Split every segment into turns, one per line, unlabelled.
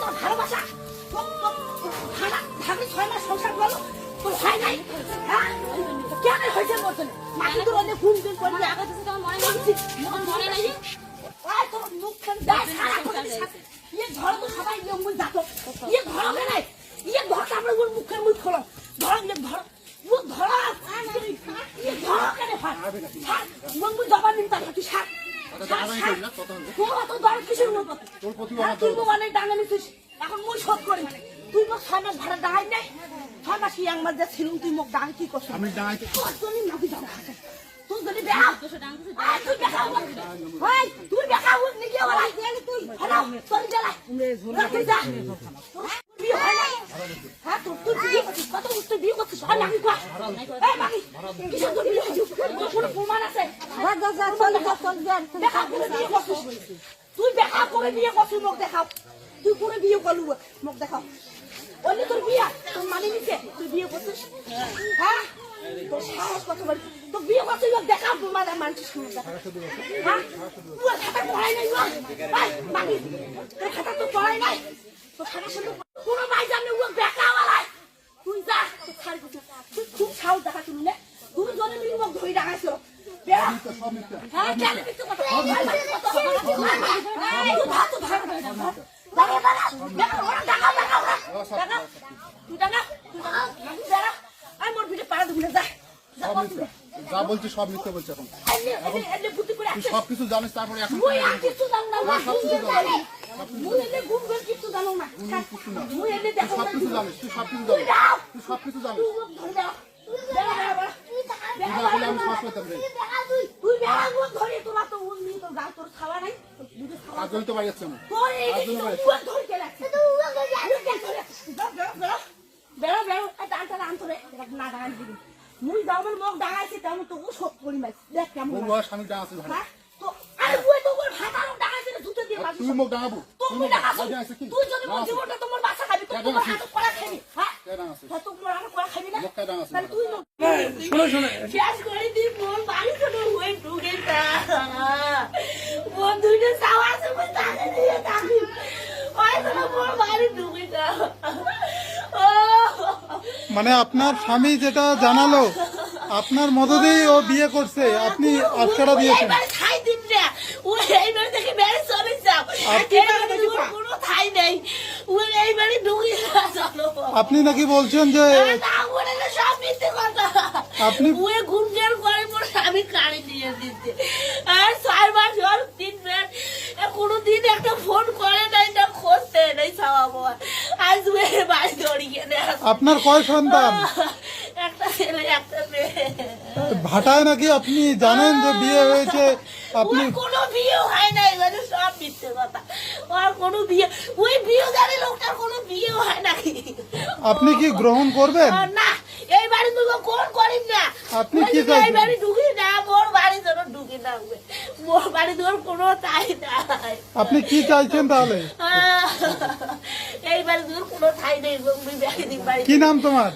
তোর ভালোবাসা। ভাবি ছয় মাস সংসার করল তোর হয় নাই? হ্যাঁ? কেন হয়েছে জন্য? মাকে তোর অনেক ঘুম দিন করে আগে থেকে তোমার মনে নেই তোমার মনে নেই ওই তোর মুখ দাই সারা করে ইয়ে ঘর তো সবাই ইয়ে মুখ যাতো ইয়ে ঘর হবে নাই ইয়ে ঘর তারপরে ওর মুখের মুখ খোলো। ধর ইয়ে ধর। মুখ ধর। ইয়ে ধর কেন? ফাট ফাট। মুখ জবান দিন তার তুই সাত
তোর প্রতি আমার
তুই মানে ডাঙা নিছিস এখন মুই শোধ করি তুই মোক ছয় মাস ভাড়া ডাঙাই নাই? ছয় মাস কি একমাস যা ছিল তুই মোক ডাঙ কি করছিস?
আমি ডাঙাইতে
তোর জন্য নাকি যাব তুই যদি বেড়া তুই বেড়া ভাই তুই বেড়া উঠ নিকে? ওরা তুই। হ্যালো তোর জ্বালা তুই যা। তোর বিয়ে হয় নাই? হ্যাঁ তোর তুই বিয়ে করছিস? কত তুই বিয়ে করছিস? হয় নাকি কয়? এই মাগি কিসের তোর বিয়ে হয়েছে? কোনো প্রমাণ আছে? তুই দেখা করে বিয়ে করছিস মোক দেখাও। তুই করে বিয়ে করলু মোক দেখাও। বললি তোর বিয়ে, তোর মানে নিছে? তুই বিয়ে করছিস? হ্যাঁ? তোর সাহস কত বড়? তোর বিয়ে করছিস মোক দেখাও প্রমাণ মানছিস শুনে দেখা হ্যাঁ? তোর খাতা পড়াই নাই মাগি তোর খাতা তো পড়াই নাই। তোর খাতা শুনে কোনো ভাই জানে ও দেখাও আলাই তুই যা, তোর তুই শুনলে না? তুই জনে মিলি মোক ধরে ডাকাইছো যা।
বলছি সব মিথ্যা বলছে এখন তুই সব কিছু জানিস তারপরে এখন কিছু।
জানে। না।
সব কিছু জানিস তুই সব কিছু জানিস তুই সব কিছু জানিস
বেড়া
বাড়ি।
টান টান আন না ডাঙাই দিবি। মুই দামের মুখ ডাঙাইছি তেমন তো সব করি মাইছ দেখ কেমন
ওর
লাগে।
বয়স আমি
হ্যাঁ? তো আরে ওই তো ওর ভাতারও ডাঙাইছে রে, দিয়ে
তুই মুখ ডাঙাবো তুই মুখ
ডাঙাছো। তুই যদি মোর
ডাঙাইছে।
জীবনটা তোমার বাসা খাবি তো
কে
তোমার
ডাঙাইছে?
হাতে খাবি হ্যাঁ? মন চাওয়া আছে দিয়ে থাকি
আপনার স্বামী যেটা জানালো আপনার মদতেই ও বিয়ে করছে আপনি আটকারা দিয়েছেন।
এইবার থেকে যাও। কোনো ঠাই নেই।
আপনি নাকি বলছেন যে আপনি-
করে পর আমি দিয়ে দিতে আর চার মাস হল তিন মাস। কোনো দিন একটা ফোন করে নাই না নাই আজ বাড়ি দড়িয়ে
আপনার কয় সন্তান?
একটা ছেলে একটা মেয়ে।
ভাটায় নাকি আপনি জানেন যে বিয়ে হয়েছে? আপনি
কোনো বিয়ে হয় না এখানে সব মিথ্যে কথা। আর কোনো বিয়ে ওই বিয়ে জানে লোকটার কোনো বিয়ে হয় নাকি
আপনি কি গ্রহণ করবেন?
না এই বাড়ি তুমি কোন করিস না?
আপনি কি?
এই বাড়ি ঢুকি না মোর বাড়ি যেন ঢুকি না মোর বাড়ি তোর কোনো তাই নাই।
আপনি কি চাইছেন তাহলে?
এই বাড়ি তোর কোনো ঠাই নেই
কি নাম তোমার?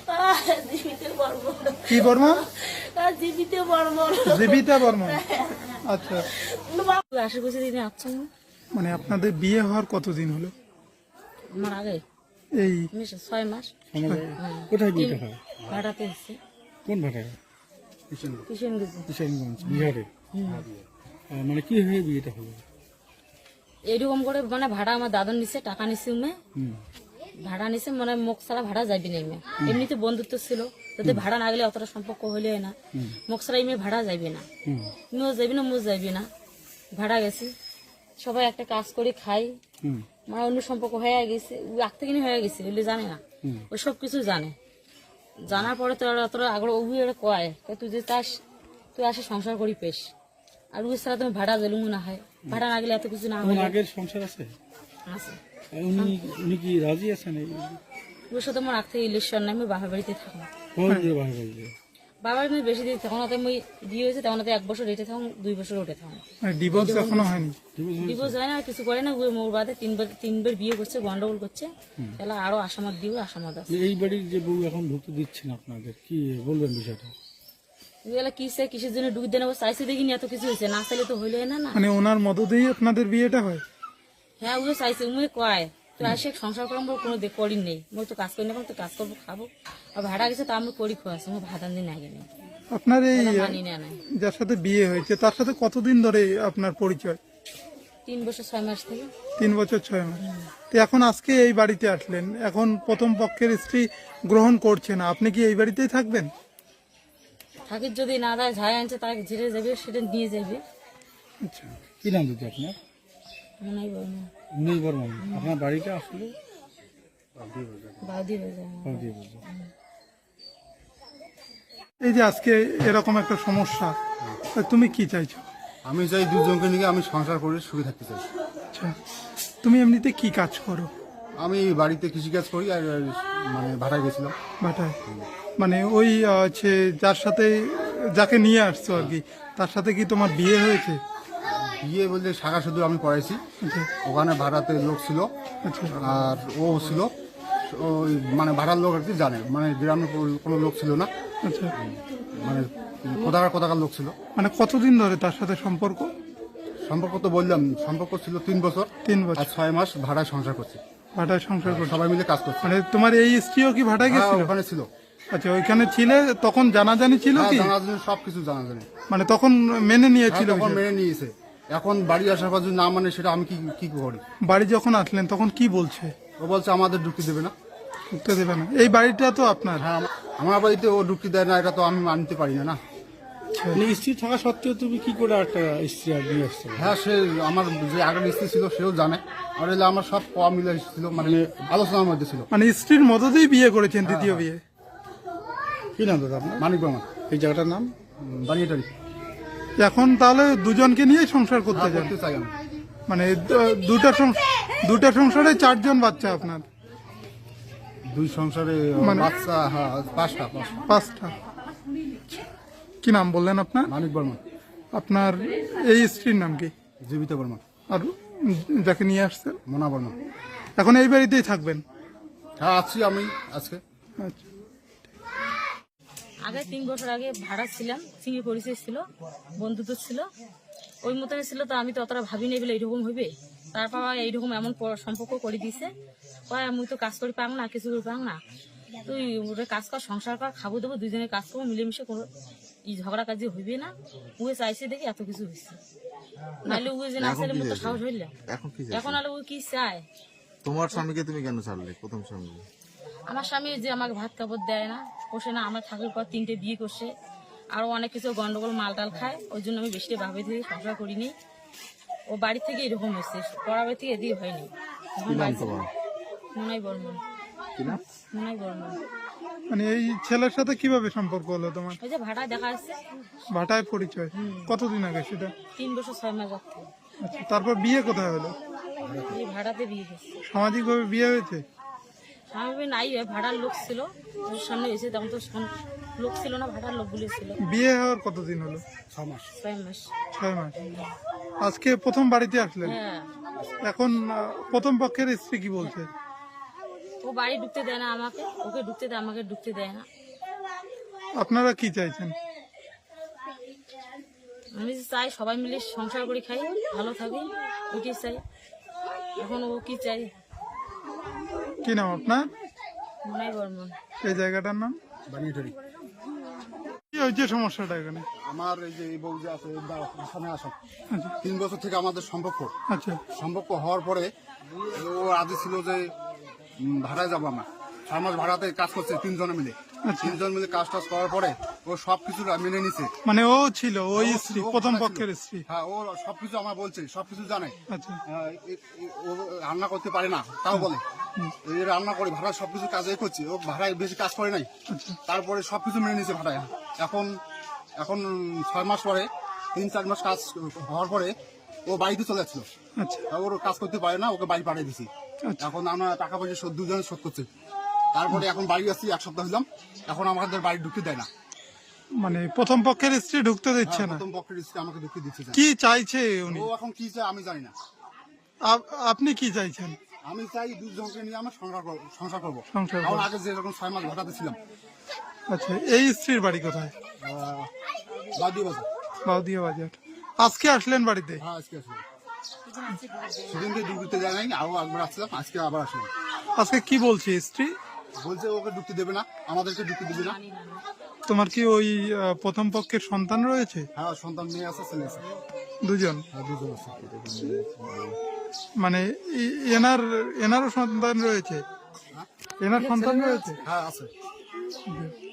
বর্মন
কি বর্মা?
জীবিতে বর্মন
জীবিতা বর্মা আচ্ছা।
আশি বছর দিনে আসছেন
মানে আপনাদের বিয়ে হওয়ার কতদিন হলো?
আমার আগে
এই
উনিশ ছয় মাস।
কোথায় বিয়েটা হয়?
ভাড়াতে
কোন বিহারে? মানে কি হয়ে বিয়েটা হলো?
এইরকম করে মানে ভাড়া আমার দাদন নিছে টাকা নিছে উমে। ভাড়া নিছে মানে মুখ ছাড়া ভাড়া যাবি না ইমে। এমনিতে বন্ধুত্ব ছিল। যদি ভাড়া না গেলে অতটা সম্পর্ক হইলে না। মুখ ছাড়া ইমে ভাড়া যাবি না।
হুম।
যাবি না মুখ যাবি না। ভাড়া গেছি। সবাই একটা কাজ করে খাই। মানে অন্য সম্পর্ক হয়ে গেছে আগ থেকে হয়ে গেছে ওগুলো জানে না। ও সব কিছু জানে। জানার পরে তো আর তোরা আগ্রহ ওই এটা কয় তুই যে চাস তুই আসে সংসার করি পেশ। আর ওই ছাড়া তুমি ভাড়া গেলুম না হয়। ভাড়া না গেলে এত কিছু না হয়
আগের সংসার আছে?
আছে।
উনি উনি কি রাজি আছেন
ওর সাথে আমার আগ থেকে ইলেকশন নাই আমি বাবার বাড়িতে
দিয়ে বাহির বাড়িতে?
বাবার আমি বেশি দিন তখন হাতে আমি বিয়ে হয়েছে তখন হাতে এক বছর রেটে থাকুন দুই বছর ওঠে থাকুন।
ডিভোর্স এখনও হয়নি?
ডিভোর্স হয় না কিছু করে না ওই মোর বাদে তিনবার তিনবার বিয়ে করছে গন্ডগোল করছে। তাহলে আরও আসামাত দিব আসামাত আছে।
এই বাড়ির যে বউ এখন ঢুকতে দিচ্ছেন আপনাদের কি বলবেন বিষয়টা?
ওগুলা কিসে কিসের জন্য ডুব দেন চাইছে দেখিনি এত কিছু হয়েছে না চাইলে তো হইলে না না।
মানে ওনার মদতেই আপনাদের বিয়েটা হয়?
হ্যাঁ ওগুলো চাইছে উমে কয়। তো আসে সংসার করব কোনো করি নেই। মই তো কাজ করি না তো কাজ করব খাব। আর ভাড়া গেছে তা আমি করি খোয়াছি আমি ভাত আনদিন আগে নেই
আপনার এই যার সাথে বিয়ে হয়েছে তার সাথে কতদিন ধরে আপনার পরিচয়?
তিন বছর ছয় মাস থেকে।
তিন বছর ছয় মাস। তো এখন আজকে এই বাড়িতে আসলেন। এখন প্রথম পক্ষের স্ত্রী গ্রহণ করছে না। আপনি কি এই বাড়িতেই থাকবেন?
থাকির যদি না দেয় ঝাই আনছে তাকে ঝেড়ে যাবে সেটা নিয়ে যাবে।
আচ্ছা।
কি নাম আপনার?
মনে হয় বলব না।
বর্মন আপনার বাড়িটা আসলে
হয়ে।
এই যে আজকে এরকম একটা সমস্যা তা তুমি কি চাইছো?
আমি চাই দুজনকে নিয়ে আমি সংসার করে সুখে থাকতে চাই।
আচ্ছা তুমি এমনিতে কি কাজ করো?
আমি বাড়িতে কৃষিকাজ করি আর আর মানে ভাটায় গেছিলাম।
ভাটায়? মানে ওই হচ্ছে যার সাথে যাকে নিয়ে আসছো আর কি তার সাথে কি তোমার বিয়ে হয়েছে?
বিয়ে বলতে শাখা শুধু আমি পড়াইছি। ওখানে ভাড়াতে লোক ছিল আর ও ছিল। ওই মানে ভাড়ার লোক আর কি জানে মানে গ্রামে কোনো- লোক ছিল না। মানে কোথাকার কোথাকার লোক ছিল।
মানে কতদিন ধরে তার সাথে সম্পর্ক?
সম্পর্ক তো বললাম সম্পর্ক ছিল তিন বছর।
তিন বছর।
ছয় মাস ভাড়ায় সংসার করছে।
ভাটায় সংসার করছ।
সবাই মিলে কাজ করছে।
মানে তোমার এই স্ত্রীও কি ভাটায়
হ্যাঁ,
গেছিল?
ওখানে ছিল।
আচ্ছা ওইখানে ছিলে তখন জানাজানি ছিল
হ্যাঁ
কি?
জানা জানি সব কিছু জানা জানি
মানে তখন মেনে
হ্যাঁ,
নিয়েছিল
তখন মেনে নিয়েছে। এখন বাড়ি আসার পর যদি না মানে সেটা আমি কি কি করি?
বাড়ি যখন আসলেন তখন কি বলছে?
ও বলছে আমাদের ঢুকতে দেবে না।
ঢুকতে দেবে না। এই বাড়িটা তো আপনার?
হ্যাঁ আমার বাড়িতে ও ঢুকতে দেয় না এটা তো আমি মানতে পারি না না।
মানে স্ত্রী থাকা সত্ত্বেও তুমি কি করে একটা স্ত্রী আর নিয়ে আসছো
হ্যাঁ সে আমার যে আগের স্ত্রী ছিল সেও জানে। আর এলে আমার সব কম মিলে ছিল মানে আলোচনার মধ্যে ছিল।
মানে স্ত্রীর মদতেই বিয়ে করেছেন দ্বিতীয় বিয়ে?
কি নাম দাদা আপনার?
মানিক বামা
এই জায়গাটার নাম?
বানিয়েটারি।
এখন তাহলে দুজনকে নিয়েই সংসার করতে চান মানে দুটা দুটা সংসারে চারজন বাচ্চা আপনার।
দুই সংসারে
মানে-
বাচ্চা হ্যাঁ পাঁচটা পাঁচটা।
পাঁচটা। কি নাম বললেন আপনার?
মানিক বর্মা
আপনার এই স্ত্রীর নাম কি?
জীবিতা বর্মা
আর যাকে নিয়ে আসছেন?
মোনা বর্মা
এখন এই বাড়িতেই থাকবেন?
হ্যাঁ আছি আমি আজকে।
আচ্ছা।
আগে তিন বছর আগে ভাড়া ছিলাম সিঙ্গি পরিচয় ছিল বন্ধুত্ব ছিল। ওই মতন ছিল তো আমি তো অতটা ভাবি নেই বলে এইরকম হইবে। তারপর এইরকম এমন সম্পর্ক করে দিছে। কয় আমি তো কাজ করি পাং না কিছু করি পাং না। তুই ওটা কাজ কর সংসার কর খাব দেবো দুজনে কাজ করব মিলেমিশে কোনো ই ঝগড়া কাজে হইবে না। উয়ে চাইছে দেখি এত কিছু হয়েছে নাহলে উয়ে যে না চাইলে মতো সাহস হইলে।
এখন
এখন আলো ও কি চায়?
তোমার স্বামীকে তুমি কেন ছাড়লে প্রথম স্বামী?
আমার স্বামী যে আমাকে ভাত কাপড় দেয় না পোষে না আমার থাকার পর তিনটে বিয়ে করছে। আরও অনেক কিছু গন্ডগোল মাল টাল খায় ওই জন্য আমি বেশি ভাবে থেকে সংসার করিনি। ও বাড়ি থেকে এরকম হয়েছে পড়া বাড়ি থেকে এদিকে হয়নি। মনাই বর্মন। মনাই বর্মন।
মানে এই ছেলের সাথে কীভাবে সম্পর্ক হলো তোমার?
ওই যে ভাড়া দেখা যাচ্ছে
ভাটায় পরিচয়। কতদিন আগে সেটা?
তিন বছর ছয় মাস
আচ্ছা তারপর বিয়ে কোথায় হলো?
ভাড়াতে বিয়ে হয়েছে।
সামাজিকভাবে বিয়ে হয়েছে?
স্বামী নাই হয়, ভাড়ার লোক ছিল। ওর সামনে এসে তখন তো লোক ছিল না ভাড়ার লোকগুলো ছিল
বিয়ে হওয়ার কতদিন হলো?
ছয় মাস।
ছয় মাস। আজকে প্রথম বাড়িতে আসলেন?
হ্যাঁ।
এখন আহ, প্রথম পক্ষের স্ত্রী কি বলছে?
ও বাড়ি ঢুকতে দেয় না আমাকে ওকে ঢুকতে দেয় আমাকে ঢুকতে দেয় না।
আপনারা কি চাইছেন?
আমি যে চাই সবাই মিলে সংসার করে খাই ভালো থাকি ওইটাই চাই। এখন ও কি চাই?
কি নাম আপনার? এই জায়গাটার নাম?
বানিয়েটারি
কি হয়েছে সমস্যাটা এখানে?
আমার এই যে বউ যে আছে সামনে আসো।
আচ্ছা।
তিন বছর থেকে আমাদের সম্পর্ক।
আচ্ছা।
সম্পর্ক হওয়ার পরে ও আগে ছিল যে ভাড়ায় যাব আমরা। ছয় মাস ভাড়াতে কাজ করছে তিনজনে মিলে। তিনজন মিলে কাজ টাজ করার পরে ও সবকিছু মেনে নিছে।
মানে ও ছিল ওই স্ত্রী
ও
প্রথম পক্ষের স্ত্রী।
হ্যাঁ ও সবকিছু আমার বলছে সবকিছু জানে।
আচ্ছা।
ও রান্না করতে পারে না তাও বলে। রান্না করে ভাড়া সবকিছু কাজে করছে। ও ভাড়ায় বেশি কাজ করে নাই। তারপরে সবকিছু মেনে নিয়েছে ভাড়ায়। এখন এখন ছয় মাস পরে তিন চার মাস কাজ হওয়ার পরে ও বাড়িতে চলে যাচ্ছিল।
আচ্ছা।
ওর কাজ করতে পারে না ওকে বাড়ি পাঠিয়ে দিছি।
আচ্ছা।
এখন আমরা টাকা পয়সা শোধ দুজনে শোধ করছে। তারপরে এখন বাড়ি আসছি এক সপ্তাহ হলাম এখন আমাদের বাড়ি ঢুকতে দেয় না।
মানে প্রথম পক্ষের স্ত্রী ঢুকতে দিচ্ছে না?
প্রথম পক্ষের স্ত্রী আমাকে ঢুকতে দিচ্ছে।
কি চাইছে উনি?
ও এখন কি চায় আমি জানি না।
আপনি কি চাইছেন?
আমি চাই দুজনকে নিয়ে আমরা সংসার করব সংসার করব।
সংসার করব।
আগে যেরকম ছয় মাস ঘটাতে ছিলাম
আচ্ছা এই স্ত্রীর বাড়ি কোথায়?
বাদি বাজার।
বাউদিয়া বাজার। আজকে আসলেন বাড়িতে?
হ্যাঁ আজকে আসলে সেদিনকে ডুবিতে যায় নাই আরও একবার আসছিলাম আজকে আবার আসলাম।
আজকে কি বলছে স্ত্রী?
বলছে ওকে ঢুকতে দেবে না আমাদেরকে ঢুকতে দেবে না।
তোমার কি ওই প্রথম পক্ষের সন্তান রয়েছে?
হ্যাঁ সন্তান মেয়ে আছে ছেলে আছে।
দুজন?
হ্যাঁ, দুজন আছে।
মানে এনার এনারও সন্তান রয়েছে? এনার সন্তান রয়েছে?
হ্যাঁ আছে।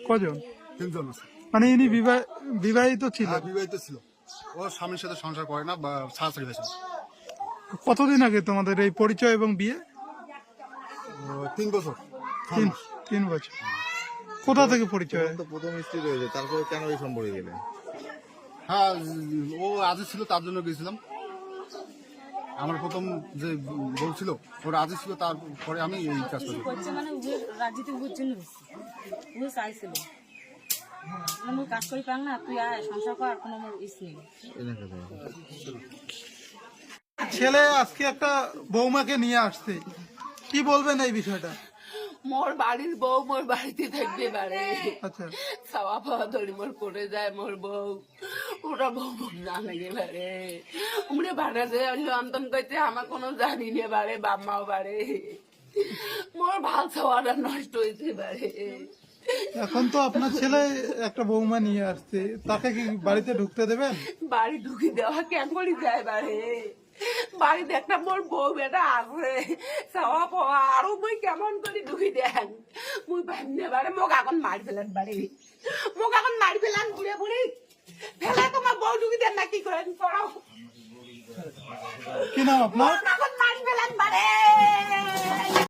কজন?
তিনজন আছে।
মানে ইনি বিবাহ- বিবাহিত ছিল?
হ্যাঁ বিবাহিত ছিল। ও স্বামীর সাথে সংসার করে না বা ছাড়াছাড়ি হয়েছে
কতদিন আগে তোমাদের এই পরিচয় এবং বিয়ে?
তিন বছর
তিন তিন বছর। কোথা থেকে পরিচয়?
তো প্রথম স্ত্রী রয়েছে তারপরে কেন এই সম্পর্কে গেলে
হ্যাঁ ও আজই ছিল তার জন্য গেছিলাম। আমার প্রথম যে বউ ছিল ওর আজই ছিল তারপরে আমি এই কাজ করি।
মানে উভয় উভয়ের জন্য উভয় চাইছিল। মানে কাজ করি পাং না তুই আয় সংসার কর কোনো আমার ইস নেই।
ছেলে আজকে একটা বৌমাকে নিয়ে আসছে। কি বলবেন এই বিষয়টা?
মোর বাড়ির বউ মোর বাড়িতে থাকবে পারে
আচ্ছা।
খাওয়া খাওয়া ধরে মোর করে যায় মোর বউ। ওরা বউ না লাগে পারে উমরে ভাড়া যে অন্তন করতে আমার কোনো জানি নে বাড়ে বাম্মাও বাড়ে। মোর ভালো খাওয়াটা নষ্ট হয়েছে বাড়ে।
এখন তো আপনার ছেলে একটা বৌমা নিয়ে আসছে তাকে কি বাড়িতে ঢুকতে দেবেন?
বাড়ি ঢুকি দেওয়া কেন করি যায় বাড়ে? বাড়িতে একটা মোর বউ বেটা আছে। খাওয়া পাওয়া আরও মুই কেমন করি দুই দেন। মুই ভাবনে বাড়ে মোক এখন মারি ফেলেন বাড়ি। মোক এখন মারি ফেলান বুড়ে বুড়ি। ফেলে তোমার বউ ঢুকি দেন না কি করেন পড়াও।
কি নাম আপনার?
এখন মারি ফেলান বাড়ে।